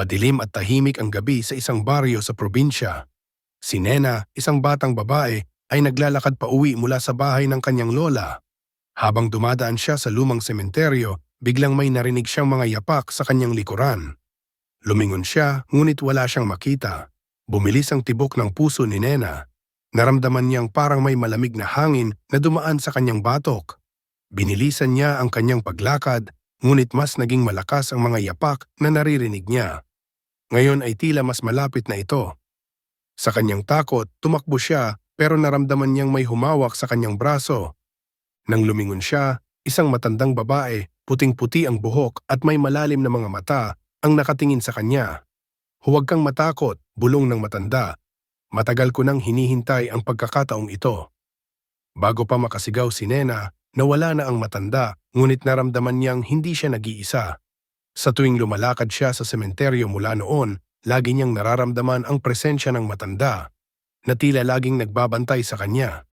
Madilim at tahimik ang gabi sa isang baryo sa probinsya. Si Nena, isang batang babae, ay naglalakad pa uwi mula sa bahay ng kanyang lola. Habang dumadaan siya sa lumang sementeryo, biglang may narinig siyang mga yapak sa kanyang likuran. Lumingon siya, ngunit wala siyang makita. Bumilis ang tibok ng puso ni Nena. Naramdaman niyang parang may malamig na hangin na dumaan sa kanyang batok. Binilisan niya ang kanyang paglakad, ngunit mas naging malakas ang mga yapak na naririnig niya. Ngayon ay tila mas malapit na ito. Sa kanyang takot, tumakbo siya pero naramdaman niyang may humawak sa kanyang braso. Nang lumingon siya, isang matandang babae, puting-puti ang buhok at may malalim na mga mata ang nakatingin sa kanya. Huwag kang matakot, bulong ng matanda. Matagal ko nang hinihintay ang pagkakataong ito. Bago pa makasigaw si Nena, nawala na ang matanda, ngunit naramdaman niyang hindi siya nag-iisa. Sa tuwing lumalakad siya sa sementeryo mula noon, lagi niyang nararamdaman ang presensya ng matanda, na tila laging nagbabantay sa kanya.